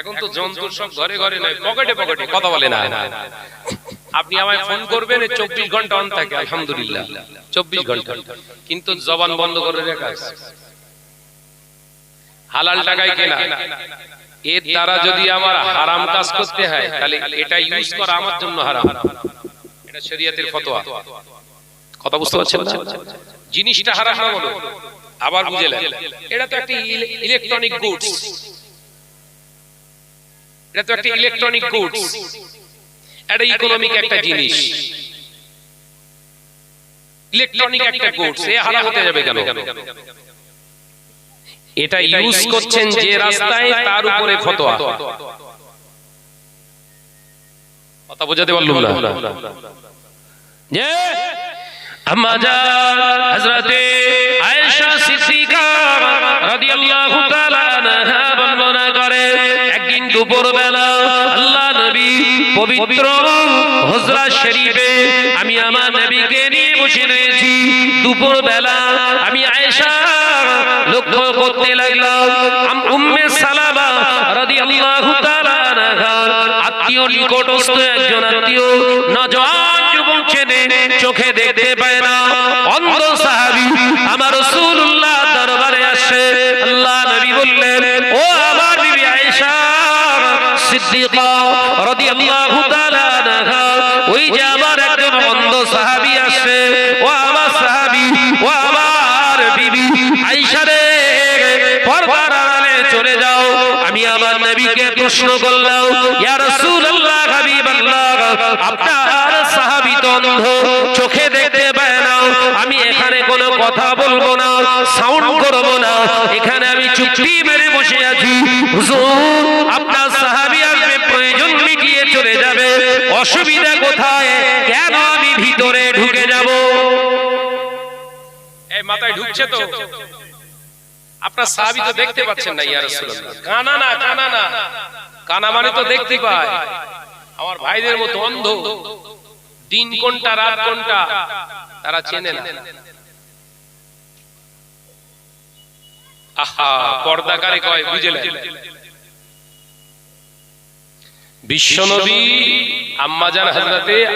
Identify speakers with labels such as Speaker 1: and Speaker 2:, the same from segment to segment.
Speaker 1: এখন তো যন্ত্র সব ঘরে ঘরে নয় পকেটে পকেটে কথা বলে না। আপনি আমায় ফোন করবেন চব্বিশ ঘণ্টা অন থাকে আলহামদুলিল্লাহ। চব্বিশ ঘণ্টা। কিন্তু জবান বন্ধ করে রেখা। হালাল টাকায় কেনা। এর দ্বারা যদি আমার হারাম কাজ করতে হয় তাহলে এটা ইউজ করা আমার জন্য হারাম। এটা শরীয়তের ফতোয়া। কথা বুঝতে পারছেন না? জিনিসটা হারাম না বলো আবার বুঝে এটা তো একটা ইলেকট্রনিক গুডস এটা তো একটা ইলেকট্রনিক গুডস এটা ইকোনমিক একটা জিনিস। ইলেকট্রনিক একটা গুডস এ হারাম হতে যাবে কেন? এটা ইউজ করছেন যে রাস্তায় তার উপরে ফতোয়া। কথা বোঝাতে পারলাম না। যে আম্মা জান হযরতে আয়েশা সিদ্দিকা রাদিয়াল্লাহু তাআলা আনহা একদিন দুপুরবেলা আল্লাহ নবী পবিত্র হুজরা শরীফে আমি আমার নবীকে নিয়ে বসে রয়েছি। দুপুরবেলা আমি আয়েশা লক্ষ্য করতে লাগলাম। উম্মে সালামা রাদিয়াল্লাহু তাআলা আত্মীয় নিকটস্থ একজন আত্মীয় নজওয়ান যুবক চোখে দেখতে পায় না। চলে যাও, আমি আমার নবীকে প্রশ্ন করলাম, ইয়া রাসূলুল্লাহ আপনার সাহাবী তো চোখে দেখতে পায় না, আমি এখানে কোনো কথা বলব না, সাউন্ড করব না, এখানে আমি চুপটি মেরে বসে আছি। আপনার অসুবিধা কোথায়? কেন আমি ভিতরে ঢুকে যাব? এই মাথায় ঢুকছে তো। আপনার সাহাবী তো দেখতে পাচ্ছেন না, ইয়া রাসূলুল্লাহ। কানা না কানা না। কানা মানে তো দেখতে পায়। আমার ভাইদের মতো অন্ধ। দিন কোনটা, রাত কোনটা, তারা চেনে না। আহা, পর্দাকারে কয়, বুঝলেন? বিশ্বনবী আম্মাজান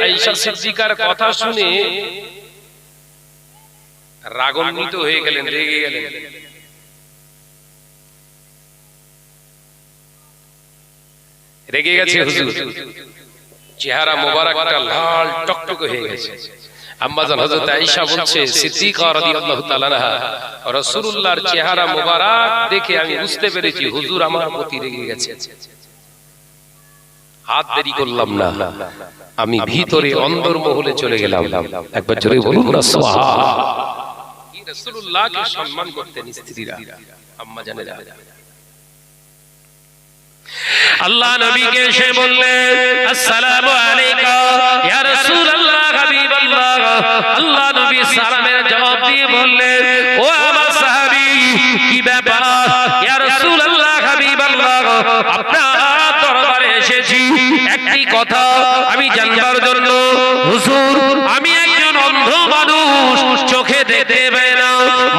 Speaker 1: আয়েশা সিদ্দিকার কথা শুনে রাগান্বিত হয়ে গেলেন রেগে গেলেন। রেগে গেছে হুজুর। চেহারা মোবারকটা লাল টকটকে হয়ে গেছে। আম্মাজান হযরত আয়েশা বলছে সিদ্দিকা রাদিয়াল্লাহু তাআলা রাসূলুল্লাহর চেহারা মোবারক দেখে আমি বুঝতে পেরেছি হুজুর আমার প্রতি রেগে গেছে। হাত দেরি করলাম না। আমি ভিতরে অন্দর মহলে চলে গেলাম। একবার জোরে বলুন না রাসূলুল্লাহকে সম্মান করতেন স্ত্রীরা আম্মা জানেরা। আল্লাহ নবীকে এসে বললেন আসসালামু আলাইকা ইয়া রাসূলুল্লাহ হাবিবাল্লাহ। আল্লাহ নবী সালামের জবাব দিয়ে বললেন ও আমার সাহাবী কি ব্যাপার? ইয়া রাসূলুল্লাহ হাবিবাল্লাহ আপনার একটি কথা আমি জানবার জন্য। হুজুর আমি একজন অন্ধ মানুষ চোখে দেখতে পাই না।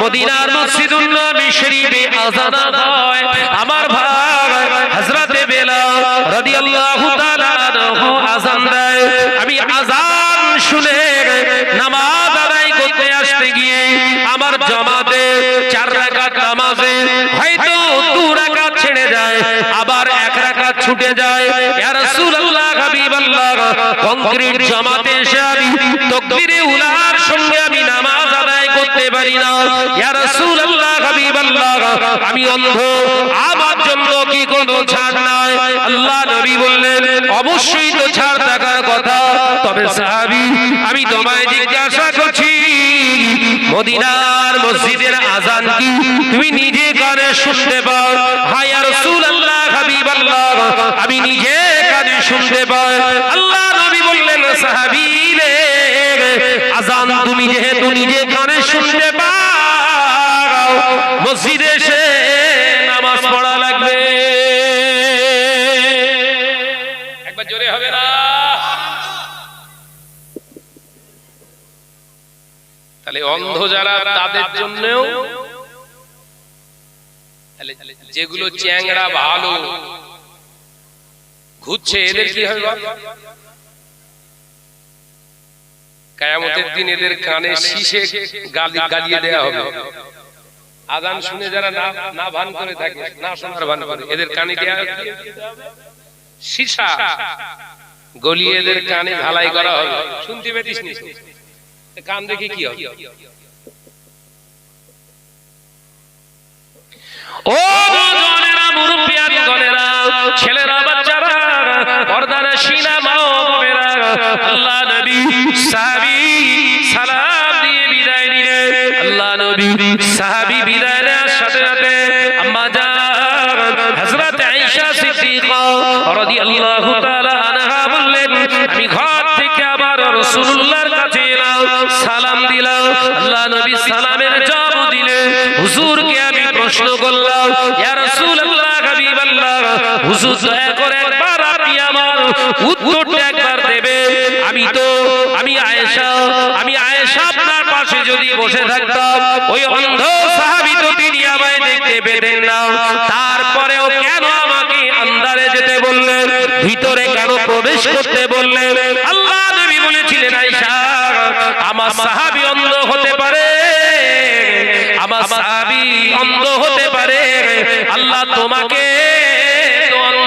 Speaker 1: মদিনার মসজিদুন নবী শরীফে আযান হয়। আমার ভাই হযরতে বেলাল রাদিয়াল্লাহু তাআলা আনহু আযান দেয়। আমি আযান শুনে নামাজ আদায় করতে আসতে গিয়ে আমার জামাতে চার রাকাত নামাজে হয়তো দু রাকাত ছেড়ে যায় আবার এক বললেন, অবশ্যই তো ছাড় থাকার কথা। তবে আমি তোমায় জিজ্ঞাসা করছি, মদিনার মসজিদের আজান কি তুমি নিজে কানে শুনতে পাও? হায় রাসূলুল্লাহ হাবিবাল্লাহ আমি নিজে কানে শুনতে পাই। আল্লাহ নবী বললেন, সাহাবী রে, আজান তুমি যেহেতু নিজে কানে শুনতে পাও, মসজিদে এসে নামাজ পড়া লাগবে। একবার জোরে হবে না? তাহলে অন্ধ যারা, তাদের জন্যও তাহলে যেগুলো চ্যাংড়া ভালো। ঘুরছে এদের কি হবে কায়ামতের দিন এদের কানে শীষে গালি গালিয়ে দেয়া হবে। আজান শুনে যারা না না ভান করে থাকে না শোনার ভান করে এদের কানে সীসা গলিয়ে এদের কানে ঢালাই করা হবে। শুনতে পেতিস নি? কান দেখে কি হবে? ও জনেরা মুরব্বিয়ান গনেরা ছেলেরা, বাচ্চারা, পর্দার সিনা মা ও বোনেরা আল্লাহ নবী সাহাবী সালাম দিয়ে বিদায় নিলে। আল্লাহ নবী সাহাবী বিদায় নেওয়ার সাথে সাথে আম্মা জান, হযরত আয়েশা সিদ্দিকা রাদিয়াল্লাহু তাআলা আনহা বললেন, আমি ঘর থেকে আবার রাসূলুল্লাহর কাছে আমি তো, আমি আয়েশা আমি আয়েশা আপনার পাশে যদি বসে থাকতাম, ওই অন্ধ সাহাবী তো তিনি আমায় দেখতে পেতেন না। তারপরেও কেন আমাকে আন্দারে যেতে বললেন, ভিতরে কেন প্রবেশ করতে বললেন? আল্লাহ নবী বলেছিলেন, আয়েশা, আমার সাহাবী অন্ধ হতে পারে, আমার সাহাবী অন্ধ হতে পারে। আল্লাহ তোমাকে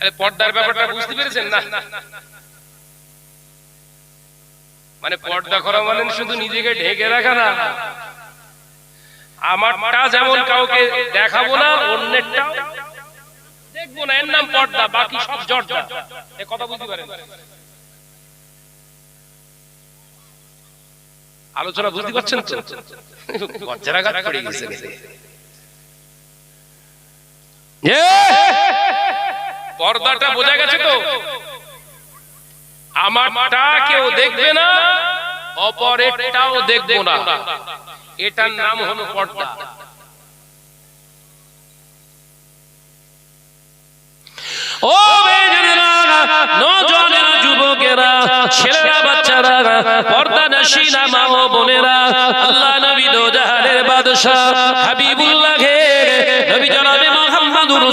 Speaker 1: আরে পর্দার ব্যাপারটা বুঝতে পেরেছেন? না। মানে পর্দা করা মানে শুধু নিজেকে ঢেকে রাখা না। আমারটা যেমন কাউকে দেখাবো না অন্যেরটাও। দেখব না এর নাম পর্দা বাকি সব জর্দা। এ কথা বুঝতে পারেন। আলোচনা বুঝতে পারছেন তো? বজ্রাঘাত পড়ে গেছে! পর্দাটা বোঝা গেছে তো। আমারটা কেউ দেখবে না, অপরেরটাও দেখব না। এটার নাম হলো পর্দা। ও বাচ্চারা, পর্দা মা বোনেরা, আল্লাহ নবী দো জাহানের বাদশা হাবিবুল্লাহ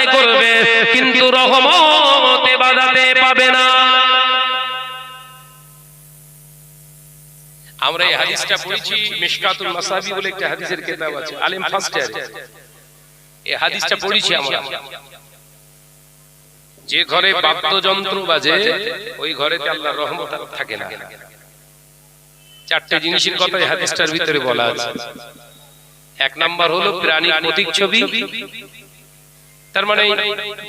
Speaker 1: আদায় করবে, কিন্তু রহমতে বাজাতে পাবে না। আমরা এই হাদিসটা পড়েছি, মিশকাতুল মাসাবি বলে একটা হাদিসের কিতাব আছে, আলিম ফার্স্ট ইয়ারে এই হাদিসটা পড়েছি আমরা। যে ঘরে বাদ্যযন্ত্র বাজে, ওই ঘরেতে আল্লাহর রহমত আর থাকে না। চারটে জিনিসের কথা এই হাদিসটার ভিতরে বলা আছে। এক নাম্বার হলো প্রাণীর প্রতিচ্ছবি তার মানে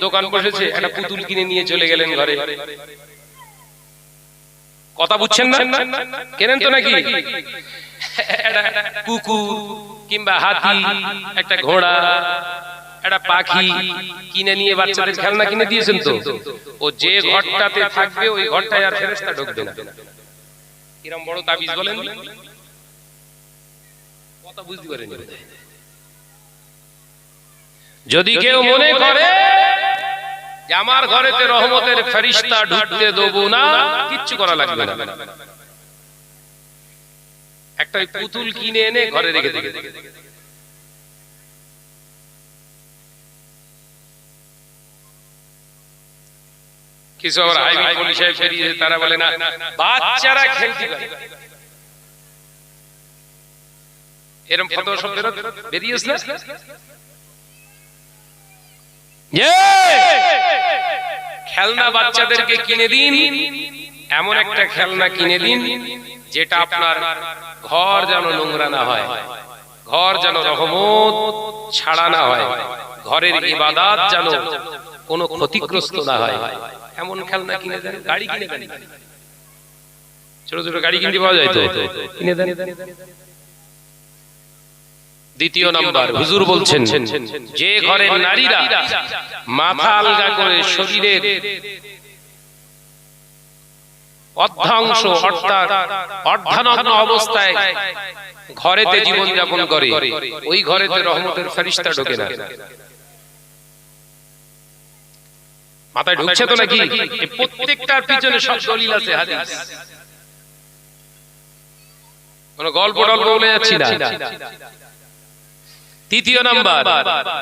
Speaker 1: দোকান বসেছে, একটা পুতুল কিনে নিয়ে চলে গেলেন ঘরে। কথা বুঝছেন না? কেনেন তো নাকি? কুকুর কিংবা হাতি, একটা ঘোড়া, একটা পাখি কিনে নিয়ে বাচ্চাদের খেলনা কিনে দিয়েছেন তো। ও যে ঘরটাতে থাকবে, ওই ঘরটায় আর ফেরেস্তা ঢুকবে না। কিরম বড় তাবিজ বলেন? কথা বুঝতে পারেন যদি কেউ মনে করে যে আমার ঘরেতে রহমতের ফেরিস্তা ঢুকতে দেবো না কিচ্ছু করা লাগবে না। একটা পুতুল কিনে এনে ঘরে রেখে দিবে। কিছু আবার হাইবি পুলিশে ফেরিয়ে তারা বলে না বাচ্চারা খেলতে পারে। এরকম ফটো সব বেরো না?
Speaker 2: খেলনা বাচ্চাদেরকে কিনে দিন। এমন একটা খেলনা কিনে দিন যেটা আপনার ঘর যেন নোংরা না হয় ঘর যেন রহমত ছাড়া না হয় ঘরের ইবাদাত যেন কোনো ক্ষতিগ্রস্ত না হয়। এমন খেলনা কিনে দেন গাড়ি কিনে দেন। ছোট ছোট গাড়ি কিনতে পাওয়া যায় তো? কিনে দেন। দ্বিতীয় নাম্বার হুজুর বলছেন যে ঘরের নারীরা মাথা আলগা করে শরীরের অর্ধাংশ অর্থাৎ অর্ধানগ্ন অবস্থায় ঘরেতে জীবন যাপন করে। ওই ঘরেতে রহমতের ফেরিস্তা ঢোকে না। মাথায় ঢুকছে তো নাকি? প্রত্যেকটার পিছনে সব দলিল আছে হাদিস। কোন গল্প টল্প বলে যাচ্ছি না। তৃতীয় নাম্বার।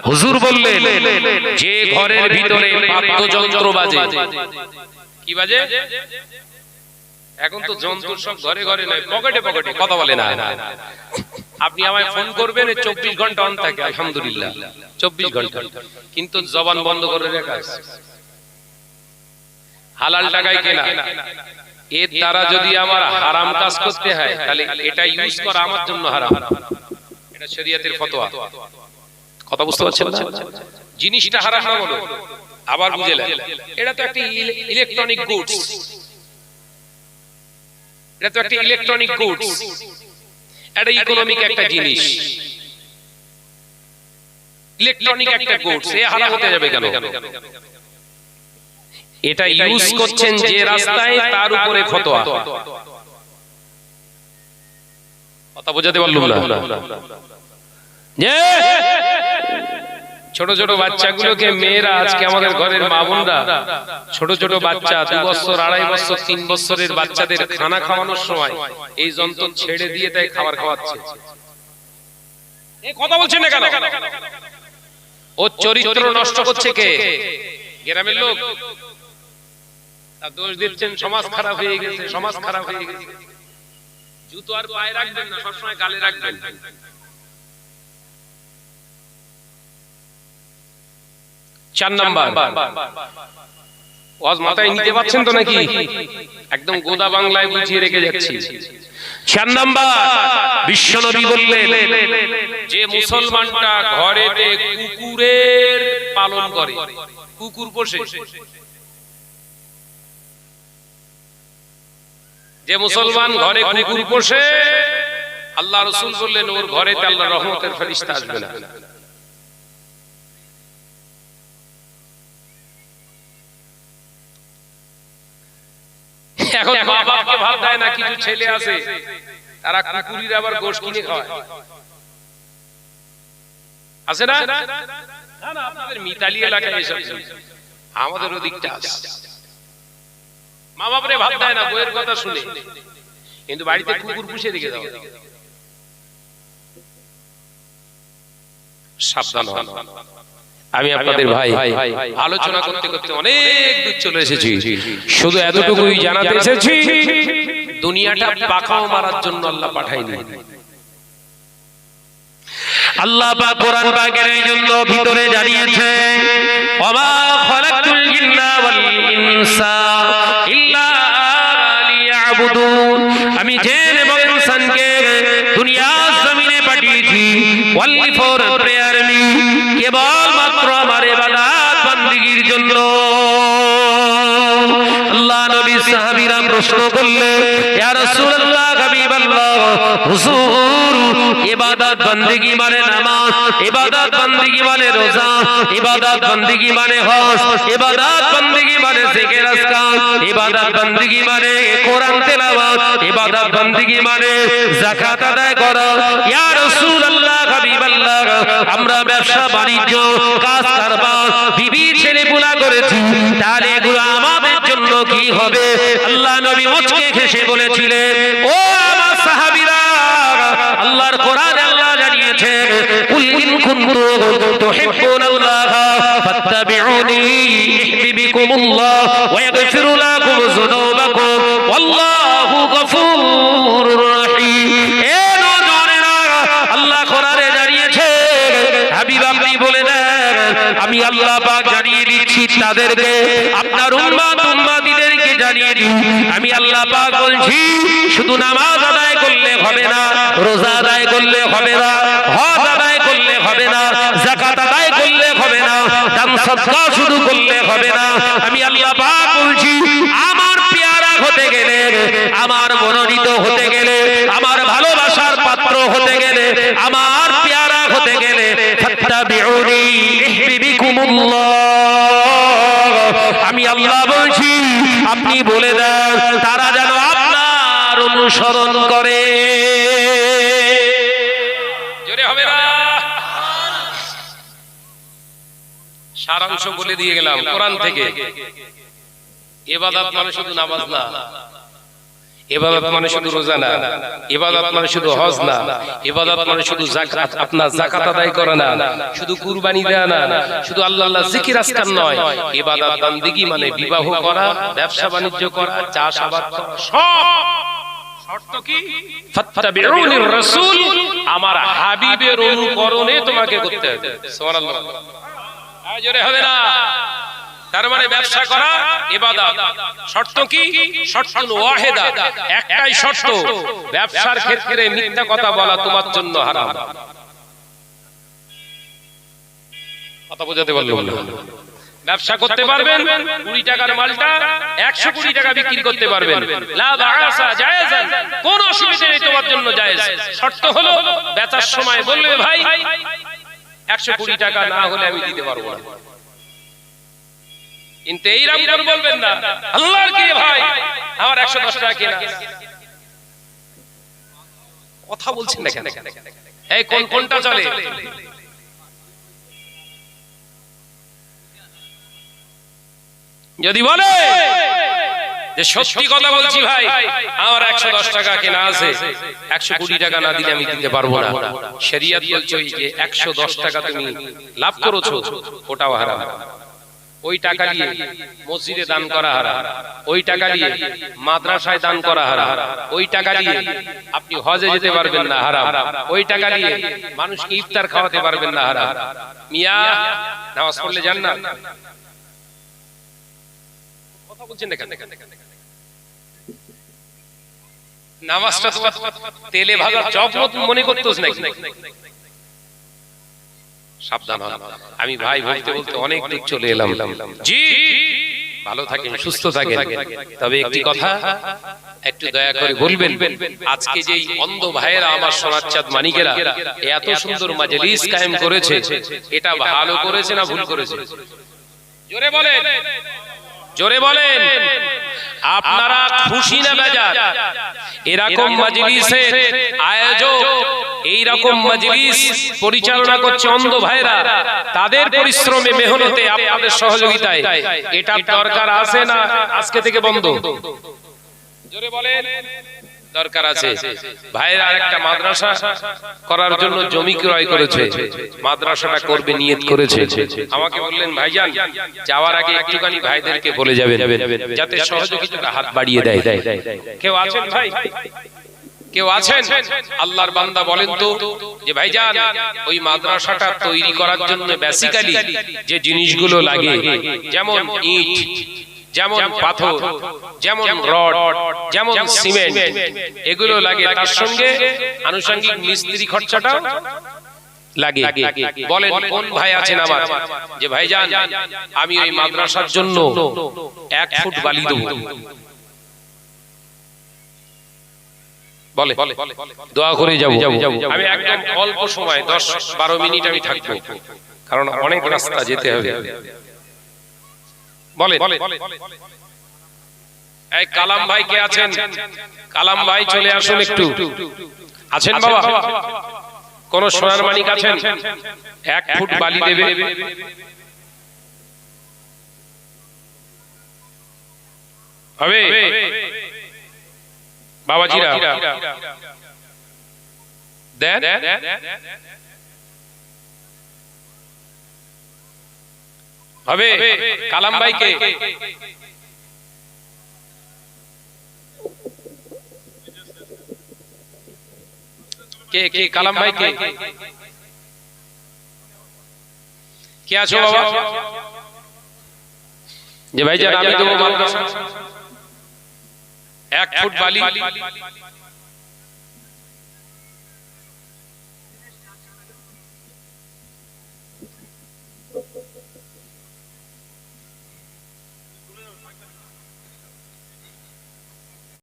Speaker 2: হুজুর বললেন, যে ঘরের ভিতরে বাদ্যযন্ত্র বাজে। কি বাজে? এখন তো যন্ত্র সব ঘরে ঘরে নয়, পকেটে পকেটে, কথা বলে না। আপনি আমায় ফোন করবেন চব্বিশ ঘণ্টা অন থাকে, আলহামদুলিল্লাহ। চব্বিশ ঘণ্টা। কিন্তু জবান বন্ধ করে রেখা। হালাল টাকায় কেনা। এর দ্বারা যদি আমার হারাম কাজ করতে হয়, তাহলে এটা ইউজ করা আমার জন্য হারাম। এটা শরীয়তের ফতোয়া। কথা বুঝতে পারছেন না? জিনিসটা হারাম না বলো। আবার বুঝেলেন এটা তো একটা ইলেকট্রনিক গুডস। এটা তো একটা ইলেকট্রনিক গুডস। এটা ইকোনমিক একটা জিনিস। ইলেকট্রনিক একটা গুডস এ হারাম হতে যাবে কেন? এটা ইউজ করছেন যে রাস্তায় তার উপরে ফতোয়া। কথা বোঝাতে পারলাম যে ছোট ছোট বাচ্চাগুলোকে মেয়েরা আজকে আমাদের ঘরের মা বোনরা ছোট ছোট বাচ্চা দু বছর আড়াই বছর তিন বছরের বাচ্চাদের খানা খাওয়ানোর সময় এই যন্ত্র ছেড়ে দিয়ে তাই খাবার খাওয়াচ্ছে। কথা বলছেন না কেন? ও চরিত্র নষ্ট করছে কে? গ্রামের লোক। দোষ দিচ্ছেন সমাজ খারাপ হয়ে গেছে সমাজ খারাপ হয়ে গেছে। জুতো আর পায়ে রাখবেন না, সবসময় গালে রাখবেন। চার নাম্বার। ওয়াজ মাথায় নিতে পারছেন তো নাকি? একদম গোদা বাংলায় বুঝিয়ে রেখে যাচ্ছি। চার নাম্বার বিশ্বনবী বললেন, যে মুসলমানটা ঘরেতে কুকুরের পালন করে, কুকুর পোষে। যে মুসলমান ঘরে কুকুর পোষে আল্লাহ রসুল বললেন ওর ঘরেতে আল্লাহ রহমতের ফেরিস্তা আসবে না। এখন মা বাপকে দেয় না কিছু ছেলে আছে তারা কুকুরির আবার গোশ কিনে খাওয়ায় আছে না? না? না আপনাদের মিতালি এলাকায় এসব আমাদের ওদিকটা আছে। মা বাপরে ভাব দেয় না বইয়ের কথা শুনে। কিন্তু বাড়িতে কুকুর পুষে রেখে দাও। সাবধান হন। আমি আপনাদের ভাই আলোচনা করতে করতে অনেক দূর চলে এসেছি। শুধু এতটুকুই জানাতে এসেছি দুনিয়াটা পাকাও মারার জন্য আল্লাহ পাঠায়নি।
Speaker 1: আল্লাহ পাক কোরআন পাকের জন্য ভিতরে জানিয়েছে ওমা আমি জেন এবং দুনিয়ার জমিনে পাঠিয়েছি। ওয়াল্লি ফর প্রেয়ার ইবাদত বندگی মানে নামাজ, ইবাদত বندگی মানে রোজা, ইবাদত বندگی মানে হজ, ইবাদত বندگی মানে জিকির আসকার ইবাদত বندگی মানে কোরআন তেলাওয়াত, ইবাদত বندگی মানে যাকাত আদায় করা। ইয়া রাসূলুল্লাহ, হাবিবাল্লাহ, আমরা ব্যবসা, বাণিজ্য, কাজ, কারবার, বিবি ছেলে পুলা করেছি, তাহলে এগুলো আমাদের জন্য কি হবে? আল্লাহ নবী মুচকে হেসে বলেছিলেন, ও কুল ইন কুনতুম তুহিব্বুনাল্লাহ ফাত্তাবিউনি ইহবিবিকুমুল্লাহ ওয়া ইয়াগফির লাকুম যুনুবাকুম ওয়াল্লাহু গফুরুর রহিম। এ আল্লাহ কোরআনে জানিয়েছে, হাবিব আপনি বলে দেন, আমি আল্লাহ পাক জানিয়ে দিচ্ছি তাদেরকে, আপনার উম্মাত জানিয়ে দিন আমি আল্লাহ পাক বলছি, শুধু নামাজ আদায় করলে হবে না, রোজা আদায় করলে হবে না, হজ আদায় করলে হবে না, যাকাত আদায় করলে হবে না, দান সদকা শুধু করলে হবে না। আমি আল্লাহ পাক বলছি, আমার পেয়ারা হতে গেলে, আমার মনোনীত হতে গেলে, আমার ভালোবাসার পাত্র হতে গেলে, আমার পেয়ারা হতে গেলে, ফাত্তাবিউনি ইহবিবিকুমুল্লাহ। আমি আল্লাহ বলছি আপনি বলে দেন, তারা যেন আপনার অনুসরণ করে।
Speaker 2: সারাংশ বলে দিয়ে গেলাম, কোরআন থেকে। এবাদত মানে শুধু নামাজ না। এবাদত মানে শুধু রোজা না। এবাদত মানে শুধু হজ না। এবাদত মানে শুধু জাকাত আপনার জাকাত আদায় করা না। শুধু কুরবানি দেয়া না। শুধু আল্লাহ আল্লাহ জিকির আজকার নয়। এবাদত বান্দিগি মানে বিবাহ করা, ব্যবসা বাণিজ্য করা, চাষাবাদ করা, সব। আমার হাবিবের অনুকরণে তোমাকে করতে হবে। জোরে হবে না। তার মানে ব্যবসা করা ইবাদত। শর্ত কি? শর্ত ওয়াহিদা। একটাই শর্ত ব্যবসার ক্ষেত্রে মিথ্যা কথা বলা তোমার জন্য হারাম। কথা বোঝাতে পারলে? ব্যবসা করতে পারবেন কুড়ি টাকার মালটা একশো কুড়ি টাকা বিক্রি করতে পারবেন। কোন অসুবিধা নেই তোমার জন্য জায়েজ। শর্ত হলো বেচার সময় বলবে ভাই একশো কুড়ি টাকা না হলে আমি দিতে পারব না। কিন্তু এই রাম করে বলবেন না। আল্লাহর কি ভাই? আমার একশো দশ টাকা কেনা। কথা বলছেন না কেন? এই কোন কোনটা চলে? যদি বলে যে সত্যি কথা বলছি ভাই আমার একশো দশ টাকা কেনা আছে। একশো কোটি টাকা না দিলে আমি দিতে পারব না। শরিয়াত বলছে যে একশো দশ টাকা তুমি লাভ করেছ। ওটাও হারাম। ওই টাকা দিয়ে মসজিদে দান করা হারা ওই টাকা দিয়ে মাদ্রাসায় দান করা হারা ওই টাকা দিয়ে আপনি হজে যেতে পারবেন না হারাম। ওই টাকা দিয়ে মানুষকে ইফতার খাওয়াতে পারবেন না হারাম। মিয়া, নামাজ পড়লে যান না? কথা বলছেন না কেন? নামাজটা তেলে ভাজা চপ মনে করতেছ নাকি? সাবধান হন। আমি ভাই বলতে বলতে অনেক দূর চলে এলাম। জি ভালো থাকেন সুস্থ থাকেন। তবে একটি কথা একটু দয়া করে বলবেন আজকে যেই অন্ধ ভাইয়েরা আমার সোনার চাঁদ মানিকেরা এত সুন্দর মাজলিস কায়েম করেছে এটা ভালো করেছে না ভুল করেছে? জোরে বলেন। জোরে বলেন। আপনারা খুশি না বেজার? এরকম মজলিসের আয়োজক এই রকম মজলিস পরিচালনা করছে অন্ধ ভাইরা। তাদের পরিশ্রমে, মেহনতে, আপনাদের সহযোগিতায়। এটা দরকার আছে না আজকে থেকে বন্ধ? জোরে বলেন। দরকার আছে। ভাইরা একটা মাদ্রাসা করার জন্য জমি ক্রয় করেছে। মাদ্রাসাটা করবে, নিয়ত করেছে। আমাকে বললেন, ভাইজান, যাওয়ার আগে একটুখানি ভাইদেরকে বলে যাবেন, যাতে সহযোগিতাটা হাত বাড়িয়ে দেয়। কেউ আছেন ভাই? কেউ আছেন? আল্লাহর বান্দা বলেন তো যে, ভাইজান, ওই মাদ্রাসাটা তৈরি করার জন্য বেসিক্যালি যে জিনিসগুলো লাগে, যেমন ইট যেমন পাথর যেমন রড যেমন সিমেন্ট এগুলো লাগে তার সঙ্গে আনুষঙ্গিক মিস্ত্রি খরচাটা লাগে। বলেন কোন ভাই আছেন আমার? যে ভাইজান আমি ওই মাদ্রাসার জন্য এক ফুট বালি দেবো। বলে দোয়া করে যাব। আমি একদম অল্প সময় দশ বারো মিনিট আমি থাকব। কারণ অনেক রাস্তা যেতে হবে। বলে এই কালাম ভাই কে আছেন? কালাম ভাই চলে আসুন একটু। আছেন বাবা? কোন সোনার মানিক আছেন? এক ফুট বালি দেবে হবে? বাবাজিরা। দেন। হবে কালাম ভাইকে। কে কে কালাম ভাই কে কে আছো বাবা? যে ভাই যান আমি দেবো মাদ্রাসা এক ফুট বালি।